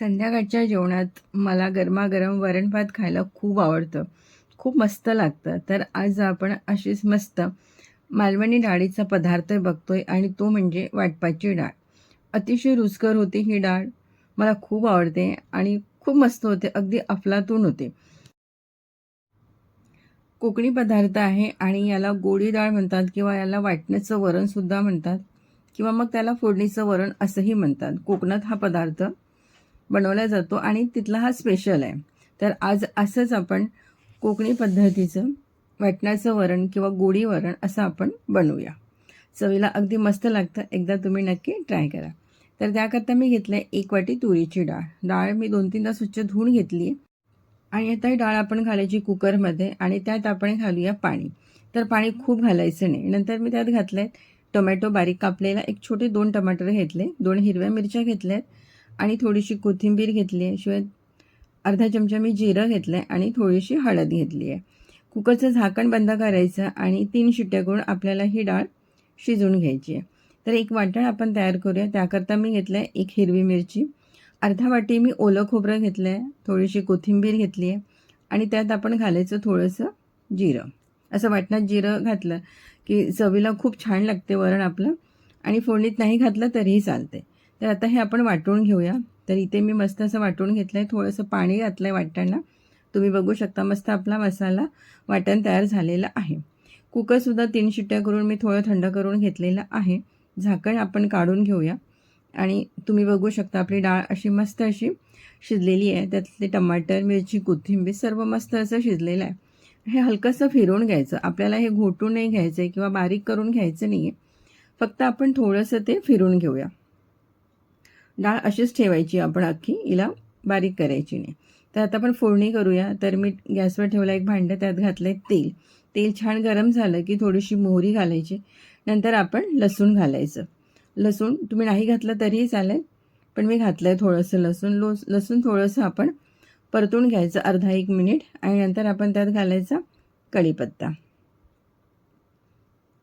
संध्याकाळच्या जेवणात मला गरमागरम वरण भात खायला खूप आवडतं. खूप मस्त लागतं. तर आज आपण अशीच मस्त मालवणी डाळीचा पदार्थ बघतोय आणि तो म्हणजे वाटपाची डाळ. अतिशय रुचकर होती ही डाळ. मला खूप आवडते आणि खूप मस्त होते. अगदी अफलातून होते. कोकणी पदार्थ आहे आणि याला गोडी डाळ म्हणतात किंवा याला वाटण्याचं वरणसुद्धा म्हणतात किंवा मग त्याला फोडणीचं वरण असंही म्हणतात. कोकणात हा पदार्थ बनवला जातो आणि तिथला हा स्पेशल आहे. तर आज असंच आपण कोकणी पद्धतीचं वाटणाचं वरण किंवा गोडी वरण असं आपण बनवूया. चवीला अगदी मस्त लागतं. एकदा तुम्ही नक्की ट्राय करा. तर त्याकरता मी घेतलं आहे एक वाटी तुरीची डाळ. डाळ मी दोन तीनदा स्वच्छ धुवून घेतली आहे. आणि आता ही डाळ आपण घालायची कुकरमध्ये आणि त्यात आपण घालूया पाणी. तर पाणी खूप घालायचं नाही. नंतर मी त्यात घातलं आहे टोमॅटो बारीक कापलेला. एक छोटे दोन टमाटर घेतले. दोन हिरव्या मिरच्या घेतल्या आहेत आणि थोडीशी कोथिंबीर घेतली आहे. शिवाय अर्धा चमचा मी जिरं घेतलं आहे आणि थोडीशी हळद घेतली आहे कुकरचं झाकण बंद करायचं आणि तीन शिट्ट्या करून आपल्याला ही डाळ शिजवून घ्यायची आहे. तर एक वाटण आपण तयार करूया. त्याकरता मी घेतलं आहे एक हिरवी मिरची. अर्धा वाटी मी ओलं खोबरं घेतलं आहे थोडीशी कोथिंबीर घेतली आहे आणि त्यात आपण घालायचं थोडंसं जिरं. असं वाटणात जिरं घातलं की चवीला खूप छान लागते वरण आपलं. आणि फोडणीत नाही घातलं तरीही चालते तर आता हे आपण वाटून घेऊया. तर इथे मी मस्त असं वाटून घेतलं आहे थोडंसं पाणी घातलं आहे वाटताना तुम्ही बघू शकता मस्त आपला मसाला वाटण तयार झालेला आहे. कुकरसुद्धा तीन शिट्ट्या करून मी थोडं थंड करून घेतलेलं आहे. झाकण आपण काढून घेऊया. आणि तुम्ही बघू शकता आपली डाळ अशी मस्त अशी शिजलेली आहे. त्यातले टमाटर मिरची कोथिंबीर सर्व मस्त असं शिजलेलं आहे. हे हलकंसं फिरवून घ्यायचं. आपल्याला हे घोटून नाही घ्यायचं आहे किंवा बारीक करून घ्यायचं नाही आहे फक्त आपण थोडंसं ते फिरून घेऊया. डाळ अशीच ठेवायची आपण अख्खी हिला बारीक करायची नाही. तर आता आपण फोडणी करूया. तर मी गॅसवर ठेवला एक भांडं त्यात घातलं आहे तेल. तेल छान गरम झालं की थोडीशी मोहरी घालायची. नंतर आपण लसूण घालायचं. लसूण तुम्ही नाही घातलं तरीही चालेल पण मी घातलं आहे थोडंसं लसूण. लो लसूण थोडंसं आपण परतून घ्यायचं अर्धा एक मिनिट. आणि नंतर आपण त्यात घालायचा कढीपत्ता.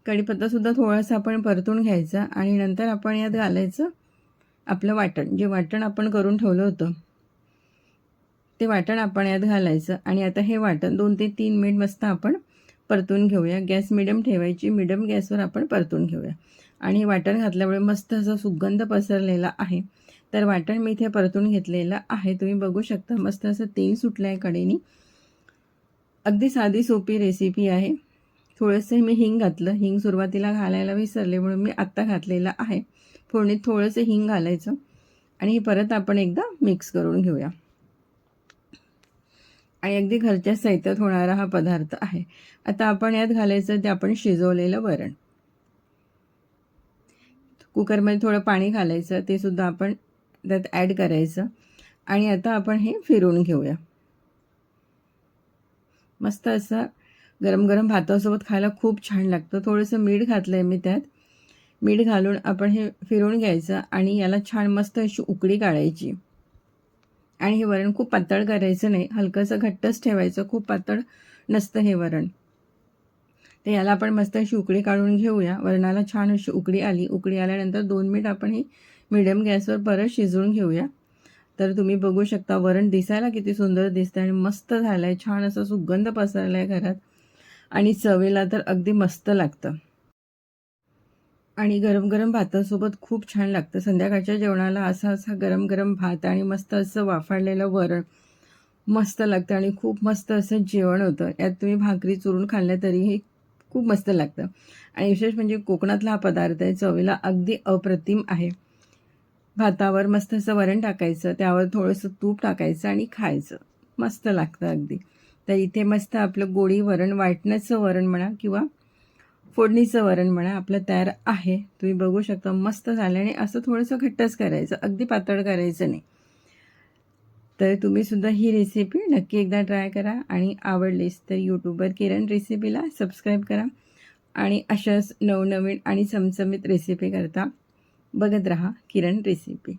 कढीपत्तासुद्धा थोडासा आपण परतून घ्यायचा. आणि नंतर आपण यात घालायचं आपलं वाटण जे वाटण आपण करून ठेवलं होतं ते वाटण आपण यात घालायचं. आणि आता हे वाटण दोन ते तीन मिनिट मस्त आपण परतून घेऊया. गॅस मिडियम ठेवायची. मिडियम गॅसवर आपण परतून घेऊया. आणि वाटण घातल्यामुळे मस्त असा सुगंध पसरलेला आहे. तर वाटण मी इथे परतून घेतलेलं आहे. तुम्ही बघू शकता मस्त असं तेल सुटलं आहे कडेनी. अगदी साधी सोपी रेसिपी आहे. थोडंसं मी हिंग घातलं. हिंग सुरुवातीला घालायला विसरले म्हणून मी आत्ता घातलेलं आहे. फोडणीत थोडंसं हिंग घालायचं आणि परत आपण एकदा मिक्स करून घेऊया. आणि अगदी घरच्या साहित्यात होणारा हा पदार्थ आहे. आता आपण यात घालायचं ते आपण शिजवलेलं वरण. कुकरमध्ये थोडं पाणी घालायचं ते सुद्धा आपण त्यात ॲड करायचं. आणि आता आपण हे फिरून घेऊया. मस्त असं गरम गरम भातासोबत खायला खूप छान लागतं. थोडंसं मीठ घातलं आहे मी त्यात. मीठ घालून आपण हे फिरवून घ्यायचं आणि याला छान मस्त अशी उकडी काढायची. आणि हे वरण खूप पातळ करायचं नाही. हलकंसं घट्टच ठेवायचं. खूप पातळ नसतं हे वरण. तर याला आपण मस्त अशी उकडी काढून घेऊया. वरणाला छान अशी उकडी आली. उकडी आल्यानंतर दोन मिनिट आपण ही मिडियम गॅसवर परत शिजवून घेऊया. तर तुम्ही बघू शकता वरण दिसायला किती सुंदर दिसतं आणि मस्त झालं आहे छान असं सुगंध पसरला आहे घरात. आणि चवेला तर अगदी मस्त लागतं. आणि गरम गरम भातासोबत खूप छान लागतं. संध्याकाळच्या जेवणाला असा असा गरम गरम भात आणि मस्त असं वाफाळलेलं वरण मस्त लागतं आणि खूप मस्त असं जेवण होतं. यात तुम्ही भाकरी चुरून खाल्लं तरीही खूप मस्त लागतं. आणि विशेष म्हणजे कोकणातला हा पदार्थ आहे चवीला अगदी अप्रतिम आहे. भातावर मस्त असं वरण टाकायचं त्यावर थोडंसं तूप टाकायचं आणि खायचं. मस्त लागतं अगदी. तर इथे मस्त आपलं गोडी वरण वाटण्याचं वरण म्हणा किंवा फोडणीचं वरण म्हणा आपलं तयार आहे. तुम्ही बघू शकता मस्त झालं आणि असं थोडंसं घट्टच करायचं. अगदी पातळ करायचं नाही. तर तुम्हीसुद्धा ही रेसिपी नक्की एकदा ट्राय करा आणि आवडलीस तर यूट्यूबवर किरण रेसिपीला सबस्क्राईब करा आणि अशाच नवनवीन आणि चमचमीत रेसिपी करता बघत रहा किरण रेसिपी